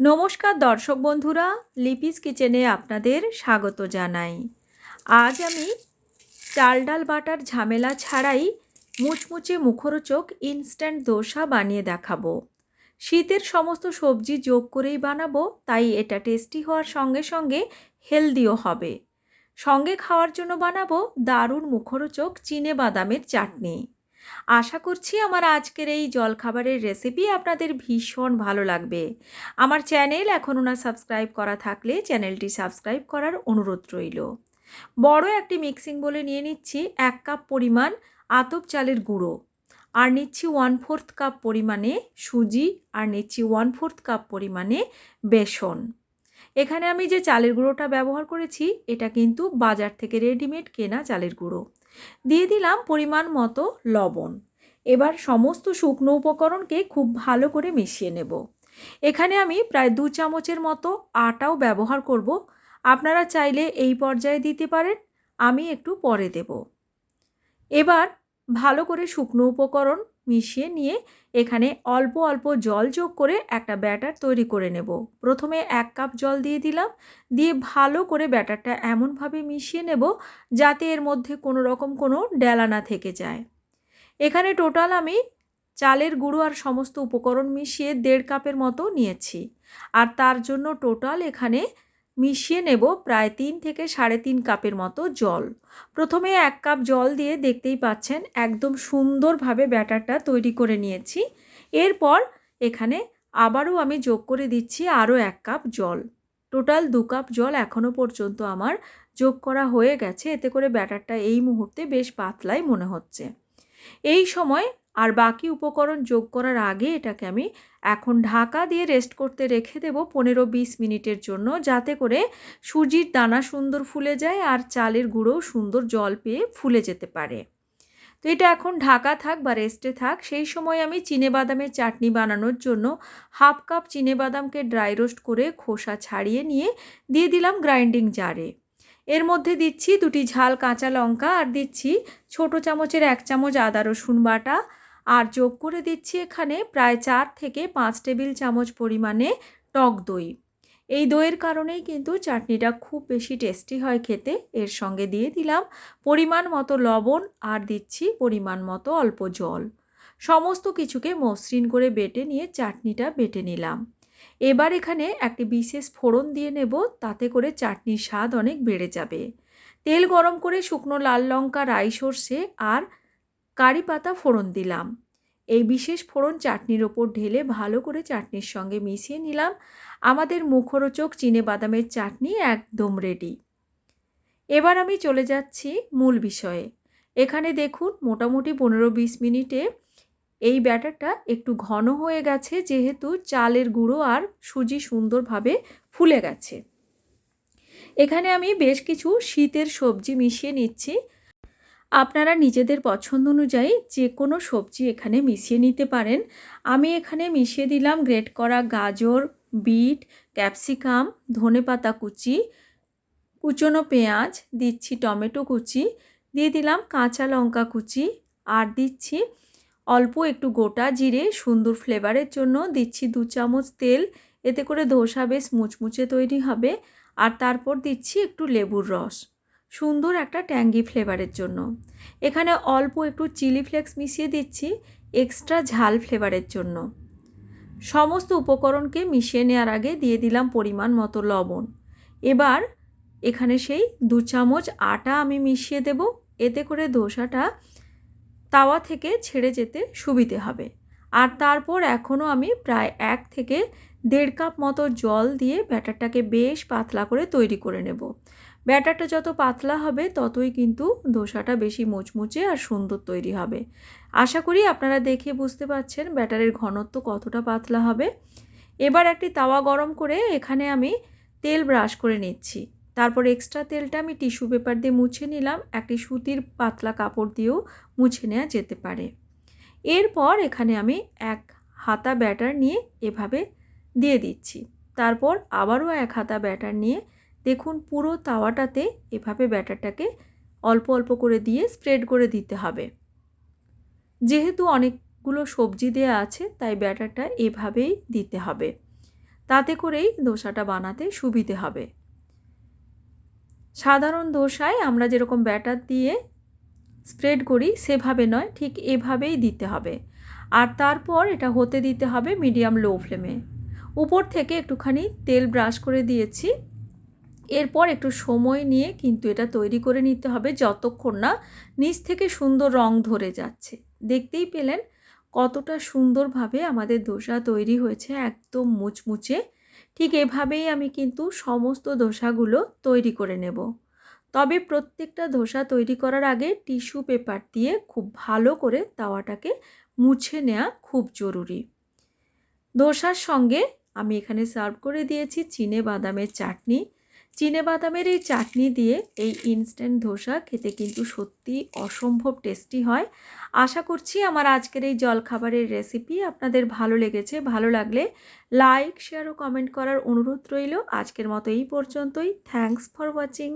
নমস্কার দর্শক বন্ধুরা, লিপিস কিচেনে আপনাদের স্বাগত জানাই। আজ আমি চাল ডাল বাটার ঝামেলা ছাড়াই মুচমুচে মুখরোচক ইনস্ট্যান্ট দোসা বানিয়ে দেখাবো। শীতের সমস্ত সবজি যোগ করেই বানাবো, তাই এটা টেস্টি হওয়ার সঙ্গে সঙ্গে হেলদিও হবে। সঙ্গে খাওয়ার জন্য বানাবো দারুণ মুখরোচক চিনে বাদামের চাটনি। আশা করছি আমার আজকের এই জলখাবারের রেসিপি আপনাদের ভীষণ ভালো লাগবে। আমার চ্যানেল এখনও না সাবস্ক্রাইব করা থাকলে চ্যানেলটি সাবস্ক্রাইব করার অনুরোধ রইল। বড় একটি মিক্সিং বলে নিয়ে নিচ্ছি এক কাপ পরিমাণ আতপ চালের গুঁড়ো। আর নিচ্ছি ওয়ান ফোর্থ কাপ পরিমাণে সুজি আর নিচ্ছি ওয়ান ফোর্থ কাপ পরিমাণে বেসন। এখানে আমি যে চালের গুঁড়োটা ব্যবহার করেছি, এটা কিন্তু বাজার থেকে রেডিমেড কেনা চালের গুঁড়ো। দিয়ে দিলাম পরিমাণ মতো লবণ। এবার সমস্ত শুকনো উপকরণকে খুব ভালো করে মিশিয়ে নেব। এখানে আমি প্রায় দু চামচের মতো আটাও ব্যবহার করব। আপনারা চাইলে এই পর্যায়ে দিতে পারেন, আমি একটু পরে দেব। এবার ভালো করে শুকনো উপকরণ মিশিয়ে নিয়ে এখানে অল্প অল্প জল যোগ করে একটা ব্যাটার তৈরি করে নেব। প্রথমে এক কাপ জল দিয়ে দিলাম, দিয়ে ভালো করে ব্যাটারটা এমনভাবে মিশিয়ে নেব যাতে এর মধ্যে কোনো রকম কোনো ডেলা না থেকে যায়। এখানে টোটাল আমি চালের গুঁড়ো আর সমস্ত উপকরণ মিশিয়ে দেড় কাপের মতো নিয়েছি। আর তার জন্য টোটাল এখানে মিশিয়ে নেব প্রায় তিন থেকে সাড়ে তিন কাপের মতো জল। প্রথমে এক কাপ জল দিয়ে দেখতেই পাচ্ছেন একদম সুন্দরভাবে ব্যাটারটা তৈরি করে নিয়েছি। এরপর এখানে আবারও আমি যোগ করে দিচ্ছি আরও এক কাপ জল। টোটাল দু কাপ জল এখনও পর্যন্ত আমার যোগ করা হয়ে গেছে। এতে করে ব্যাটারটা এই মুহূর্তে বেশ পাতলাই মনে হচ্ছে। এই সময় আর বাকি উপকরণ যোগ করার আগে এটাকে আমি এখন ঢাকা দিয়ে রেস্ট করতে রেখে দেব পনেরো বিশ মিনিটের জন্য, যাতে করে সুজির দানা সুন্দর ফুলে যায় আর চালের গুঁড়োও সুন্দর জল পেয়ে ফুলে যেতে পারে। তো এটা এখন ঢাকা থাক বা রেস্টে থাক, সেই সময় আমি চিনে বাদামের চাটনি বানানোর জন্য হাফ কাপ চিনে বাদামকে ড্রাই রোস্ট করে খোসা ছাড়িয়ে নিয়ে দিয়ে দিলাম গ্রাইন্ডিং জারে এর মধ্যে দিচ্ছি দুটি ঝাল কাঁচা লঙ্কা আর দিচ্ছি ছোট চামচের এক চামচ আদা রসুন বাটা আর যোগ করে দিচ্ছি এখানে প্রায় চার থেকে পাঁচ টেবিল চামচ পরিমাণে টক দই। এই দইয়ের কারণেই কিন্তু চাটনিটা খুব বেশি টেস্টি হয় খেতে। এর সঙ্গে দিয়ে দিলাম পরিমাণ মতো লবণ আর দিচ্ছি পরিমাণ মতো অল্প জল। সমস্ত কিছুকে মসৃণ করে বেটে নিয়ে চাটনিটা বেটে নিলাম। এবার এখানে একটি বিশেষ ফোড়ন দিয়ে নেব, তাতে করে চাটনির স্বাদ অনেক বেড়ে যাবে। তেল গরম করে শুকনো লাল লঙ্কা রাই সর্ষে আর কারি পাতা ফোড়ন দিলাম। এই বিশেষ ফোড়ন চাটনির ওপর ঢেলে ভালো করে চাটনির সঙ্গে মিশিয়ে নিলাম। আমাদের মুখরোচক চিনে বাদামের চাটনি একদম রেডি এবার আমি চলে যাচ্ছি মূল বিষয়ে। এখানে দেখুন, মোটামুটি পনেরো বিশ মিনিটে এই ব্যাটারটা একটু ঘন হয়ে গেছে, যেহেতু চালের গুঁড়ো আর সুজি সুন্দরভাবে ফুলে গেছে। এখানে আমি বেশ কিছু শীতের সবজি মিশিয়ে নিচ্ছি। আপনারা নিজেদের পছন্দ অনুযায়ী যে কোনো সবজি এখানে মিশিয়ে নিতে পারেন। আমি এখানে মিশিয়ে দিলাম গ্রেট করা গাজর, বিট, ক্যাপসিকাম, ধনে পাতা কুচি, কুচনো পেঁয়াজ, দিচ্ছি টমেটো কুচি, দিয়ে দিলাম কাঁচা লঙ্কা কুচি, আর দিচ্ছি অল্প একটু গোটা জিরে সুন্দর ফ্লেভারের জন্য দিচ্ছি দু চামচ তেল, এতে করে ধোসা বেশ মুচমুচে তৈরি হবে। আর তারপর দিচ্ছি একটু লেবুর রস। সুন্দর একটা ট্যাঙ্গি ফ্লেভারের জন্য। এখানে অল্প একটু চিলি ফ্লেক্স মিশিয়ে দিচ্ছি, এক্সট্রা ঝাল ফ্লেভারের জন্য। সমস্ত উপকরণকে মিশিয়ে নেওয়ার আগে দিয়ে দিলাম পরিমাণ মতো লবণ। এবার এখানে সেই দু চামচ আটা আমি মিশিয়ে দেব। এতে করে ধোসাটা তাওয়া থেকে ছেড়ে যেতে সুবিধে হবে। আর তারপর এখনও আমি প্রায় এক থেকে দেড় কাপ মতো জল দিয়ে ব্যাটারটাকে বেশ পাতলা করে তৈরি করে নেব। ব্যাটারটা যত পাতলা হবে, ততই কিন্তু ধোসাটা বেশি মোচমুচে আর সুন্দর তৈরি হবে। আশা করি আপনারা দেখে বুঝতে পারছেন ব্যাটারের ঘনত্ব কতটা পাতলা হবে। এবার একটি তাওয়া গরম করে এখানে আমি তেল ব্রাশ করে নিচ্ছি। তারপর এক্সট্রা তেলটা আমি টিস্যু পেপার দিয়ে মুছে নিলাম। একটি সুতির পাতলা কাপড় দিয়েও মুছে নেওয়া যেতে পারে। এরপর এখানে আমি এক হাতা ব্যাটার নিয়ে এভাবে দিয়ে দিচ্ছি। তারপর আবারও এক হাতা ব্যাটার নিয়ে দেখুন পুরো তাওয়াটাতে এভাবে ব্যাটারটাকে অল্প অল্প করে দিয়ে স্প্রেড করে দিতে হবে। যেহেতু অনেকগুলো সবজি দেওয়া আছে, তাই ব্যাটারটা এভাবেই দিতে হবে। তাতে করেই দোসাটা বানাতে সুবিধে হবে। সাধারণ দোসায় আমরা যেরকম ব্যাটার দিয়ে স্প্রেড করি, সেভাবে নয়, ঠিক এভাবেই দিতে হবে। আর তারপর এটা হতে দিতে হবে মিডিয়াম লো ফ্লেমে। উপর থেকে একটুখানি তেল ব্রাশ করে দিয়েছি। এরপর একটু সময় নিয়ে কিন্তু এটা তৈরি করে নিতে হবে যতক্ষণ না নিচ থেকে সুন্দর রং ধরে যাচ্ছে। দেখতেই পেলেন কতটা সুন্দরভাবে আমাদের দোসা তৈরি হয়েছে একদম মুচমুচে। ঠিক এভাবেই আমি কিন্তু সমস্ত দোসাগুলো তৈরি করে নেব। তবে প্রত্যেকটা ধোসা তৈরি করার আগে টিস্যু পেপার দিয়ে খুব ভালো করে তাওয়াটাকে মুছে নেওয়া খুব জরুরি। ধোসার সঙ্গে আমি এখানে সার্ভ করে দিয়েছি চিনে বাদামের চাটনি। চিনে বাদামের এই চাটনি দিয়ে এই ইনস্ট্যান্ট ধোসা খেতে কিন্তু সত্যি অসম্ভব টেস্টি হয়। আশা করছি আমার আজকের এই জলখাবারের রেসিপি আপনাদের ভালো লেগেছে, ভালো লাগলে লাইক শেয়ার ও কমেন্ট করার অনুরোধ রইল। আজকের মতো এই পর্যন্তই। Thanks for watching